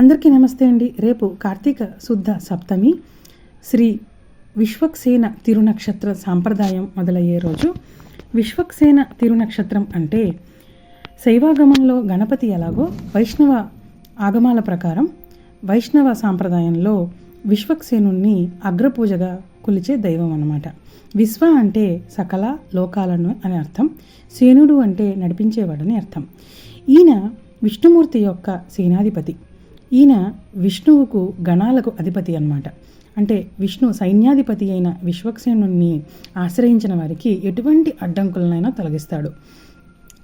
అందరికీ నమస్తే అండి. రేపు కార్తీక శుద్ధ సప్తమి. శ్రీ విశ్వక్సేన తిరునక్షత్ర సాంప్రదాయం మొదలయ్యే రోజు. విశ్వక్సేన తిరునక్షత్రం అంటే శైవాగమంలో గణపతి ఎలాగో వైష్ణవ ఆగమాల ప్రకారం వైష్ణవ సాంప్రదాయంలో విశ్వక్సేనుణ్ణి అగ్రపూజగా కొలిచే దైవం అన్నమాట. విశ్వ అంటే సకల లోకాలను అని అర్థం. సేనుడు అంటే నడిపించేవాడని అర్థం. ఈయన విష్ణుమూర్తి యొక్క సేనాధిపతి. ఈయన విష్ణువుకు గణాలకు అధిపతి అన్నమాట. అంటే విష్ణు సైన్యాధిపతి అయిన విశ్వక్సేనుణ్ణి ఆశ్రయించిన వారికి ఎటువంటి అడ్డంకులనైనా తొలగిస్తాడు.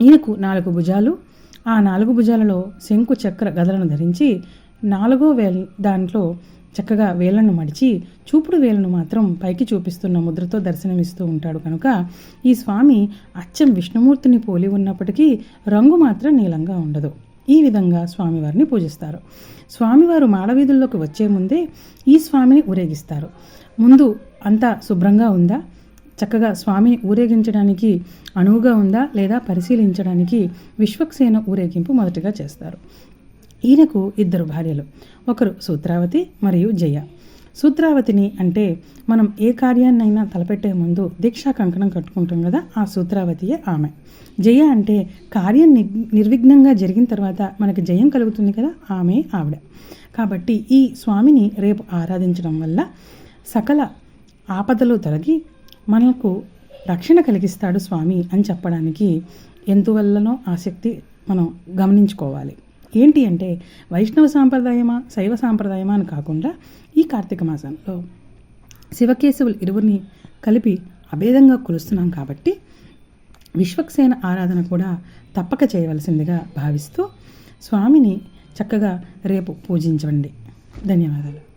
ఈయనకు నాలుగు భుజాలు ఆ నాలుగు భుజాలలో శంకు చక్ర గదలను ధరించి నాలుగో వేల్ దాంట్లో చక్కగా వేళ్ళను మడిచి చూపుడు వేలను మాత్రం పైకి చూపిస్తున్న ముద్రతో దర్శనమిస్తూ ఉంటాడు కనుక ఈ స్వామి అచ్చం విష్ణుమూర్తిని పోలి ఉన్నప్పటికీ రంగు మాత్రం నీలంగా ఉండదు. ఈ విధంగా స్వామివారిని పూజిస్తారు. స్వామివారు మాడవీధుల్లోకి వచ్చే ముందే ఈ స్వామిని ఊరేగిస్తారు. ముందు అంతా శుభ్రంగా ఉందా? చక్కగా స్వామిని ఊరేగించడానికి అనువుగా ఉందా? లేదా పరిశీలించడానికి విశ్వక్సేన ఊరేగింపు మొదటిగా చేస్తారు. ఈయనకు ఇద్దరు భార్యలు. ఒకరు సూత్రావతి మరియు జయ. సూత్రావతిని అంటే మనం ఏ కార్యాన్నైనా తలపెట్టే ముందు దీక్షా కంకణం కట్టుకుంటాం కదా ఆ సూత్రావతియే ఆమె. జయ అంటే కార్యం నిర్విఘ్నంగా జరిగిన తర్వాత మనకి జయం కలుగుతుంది కదా ఆమె ఆవిడ. కాబట్టి ఈ స్వామిని రేపు ఆరాధించడం వల్ల సకల ఆపదలు తొలగి మనకు రక్షణ కలిగిస్తాడు స్వామి అని చెప్పడానికి ఎందువల్లనో ఆసక్తి మనం గమనించుకోవాలి. ఏంటి అంటే వైష్ణవ సాంప్రదాయమా శైవ సాంప్రదాయమా అని కాకుండా ఈ కార్తీక మాసంలో శివకేశవులు ఇరువురిని కలిపి అభేదంగా కొలుస్తున్నాం కాబట్టి విశ్వక్సేన ఆరాధన కూడా తప్పక చేయవలసిందిగా భావిస్తూ స్వామిని చక్కగా రేపు పూజించండి. ధన్యవాదాలు.